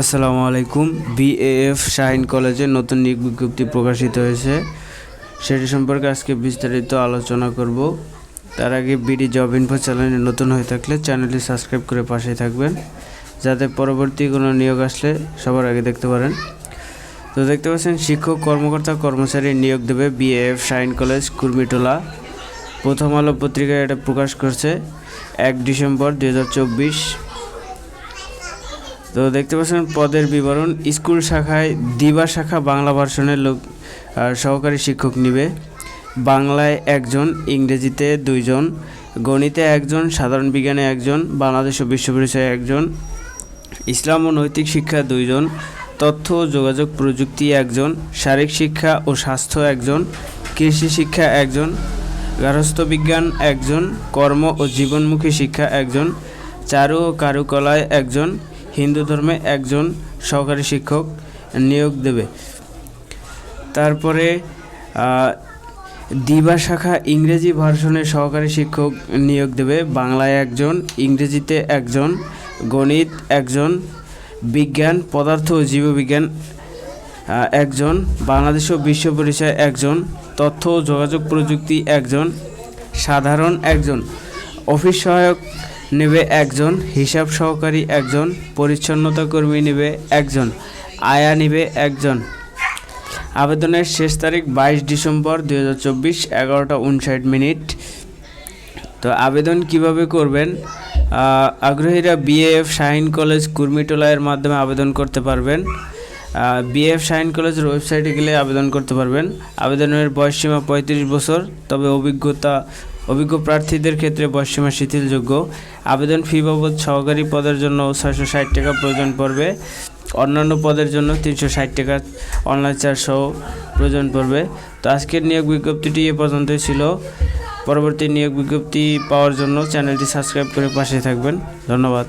আসসালামু আলাইকুম। বিএএফ শাহিন কলেজে নতুন নিয়োগ বিজ্ঞপ্তি প্রকাশিত হয়েছে। সেটি সম্পর্কে আজকে বিস্তারিত আলোচনা করব। তার আগে বিডি জব ইনফো চ্যানেলে নতুন হয়ে থাকলে চ্যানেলটি সাবস্ক্রাইব করে পাশেই থাকবেন, যাতে পরবর্তী কোনো নিয়োগ আসলে সবার আগে দেখতে পারেন। তো দেখতে পাচ্ছেন, শিক্ষক, কর্মকর্তা, কর্মচারী নিয়োগ দেবে বিএএফ শাহিন কলেজ কুর্মিটোলা। প্রথম আলো পত্রিকায় এটা প্রকাশ করছে, এক ডিসেম্বর দু হাজার চব্বিশ। তো দেখতে পাচ্ছেন পদের বিবরণ, স্কুল শাখায় দিবা শাখা বাংলা ভার্সনের লোক সহকারী শিক্ষক নিবে। বাংলায় একজন, ইংরেজিতে দুইজন, গণিতে একজন, সাধারণ বিজ্ঞানে একজন, বাংলাদেশ ও বিশ্ব একজন, ইসলাম ও নৈতিক শিক্ষা দুইজন, তথ্য ও যোগাযোগ প্রযুক্তি একজন, শারীরিক শিক্ষা ও স্বাস্থ্য একজন, কৃষি শিক্ষা একজন, গার্হস্থ্য বিজ্ঞান একজন, কর্ম ও জীবনমুখী শিক্ষা একজন, চারু ও কারুকলায় একজন হিন্দু ধর্মে একজন সহকারী শিক্ষক নিয়োগ দেবে। তারপরে দিবা শাখা ইংরেজি ভার্সনের সহকারী শিক্ষক নিয়োগ দেবে। বাংলায় একজন, ইংরেজিতে একজন, গণিত একজন, বিজ্ঞান, পদার্থ ও জীববিজ্ঞান একজন, বাংলাদেশ ও বিশ্ব পরিচয় একজন, তথ্য ও যোগাযোগ প্রযুক্তি একজন, সাধারণ একজন, অফিস সহায়ক নেবে একজন, হিসাব সহকারী একজন, পরিচ্ছন্নতা কর্মী নেবে একজন, আয়া নেবে একজন। আবেদনের শেষ তারিখ বাইশ ডিসেম্বর দুই হাজার চব্বিশ, এগারোটা উনষাট মিনিট। তো আবেদন কীভাবে করবেন? আগ্রহীরা বিএএফ শাহিন কলেজ কুর্মিটোলায়ের মাধ্যমে আবেদন করতে পারবেন। বিএফ শাহিন কলেজের ওয়েবসাইটে গেলে আবেদন করতে পারবেন। আবেদনের বয়সসীমা পঁয়ত্রিশ বছর, তবে অভিজ্ঞতা অভিজ্ঞ প্রার্থীদের ক্ষেত্রে বয়সীমা শিথিলযোগ্য। আবেদন ফি বাবদ সহকারী পদের জন্য ছয়শো ষাট টাকা প্রয়োজন পড়বে। অন্যান্য পদের জন্য তিনশো ষাট টাকা অনলাইন চার্জ প্রয়োজন পড়বে। তো আজকের নিয়োগ বিজ্ঞপ্তিটি এ পর্যন্তই ছিল। পরবর্তী নিয়োগ বিজ্ঞপ্তি পাওয়ার জন্য চ্যানেলটি সাবস্ক্রাইব করে পাশে থাকবেন। ধন্যবাদ।